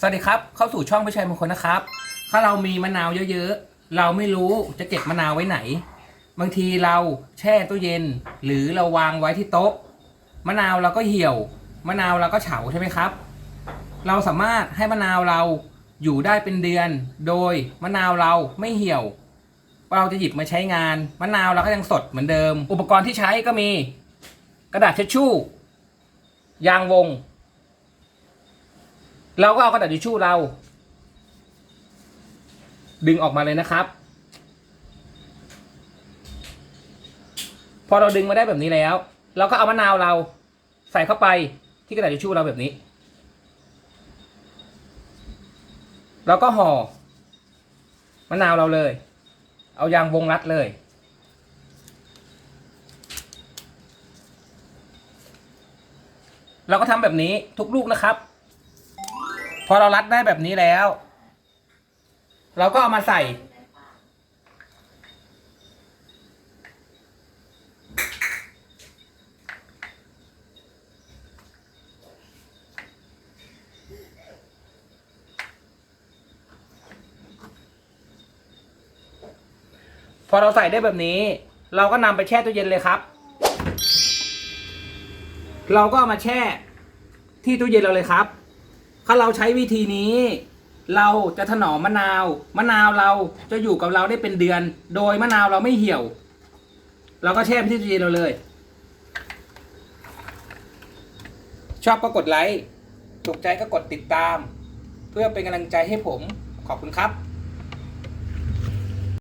สวัสดีครับ เข้าสู่ช่องพิชัยมงคลนะครับ ถ้าเรามีมะนาวเยอะๆ เราไม่รู้จะเก็บมะนาวไว้ไหน บางทีเราแช่ตู้เย็น หรือเราวางไว้ที่โต๊ะ มะนาวเราก็เหี่ยว มะนาวเราก็เฉาใช่ไหมครับ เราสามารถให้มะนาวเราอยู่ได้เป็นเดือน โดยมะนาวเราไม่เหี่ยว เราจะหยิบมาใช้งาน มะนาวเราก็ยังสดเหมือนเดิม อุปกรณ์ที่ใช้ก็มี กระดาษเช็ดชู่ ยางวง เราก็เอากระดาษทิชชู่เรา ดึงออกมาเลยนะครับ พอเราดึงมาได้แบบนี้แล้ว เราก็เอามะนาวเราใส่เข้าไปที่กระดาษทิชชู่เราแบบนี้ แล้วก็ห่อมะนาวเราเลย เอายางวงรัดเลย เราก็ทำแบบนี้ทุกลูกนะครับ พอเรารัดได้แบบนี้แล้ว เราก็เอามาใส่ พอเราใส่ได้แบบนี้ เราก็นำไปแช่ตู้เย็นเลยครับ เราก็เอามาแช่ที่ตู้เย็นเราเลยครับ ถ้าเราใช้วิธีนี้ เราจะถนอมมะนาว มะนาวเราจะอยู่กับเราได้เป็นเดือน โดยมะนาวเราไม่เหี่ยว เราก็แช่ที่ตู้เย็นเราเลย ชอบก็กดไลค์ถูกใจก็กดติดตาม เพื่อเป็นกำลังใจให้ผมขอบคุณครับ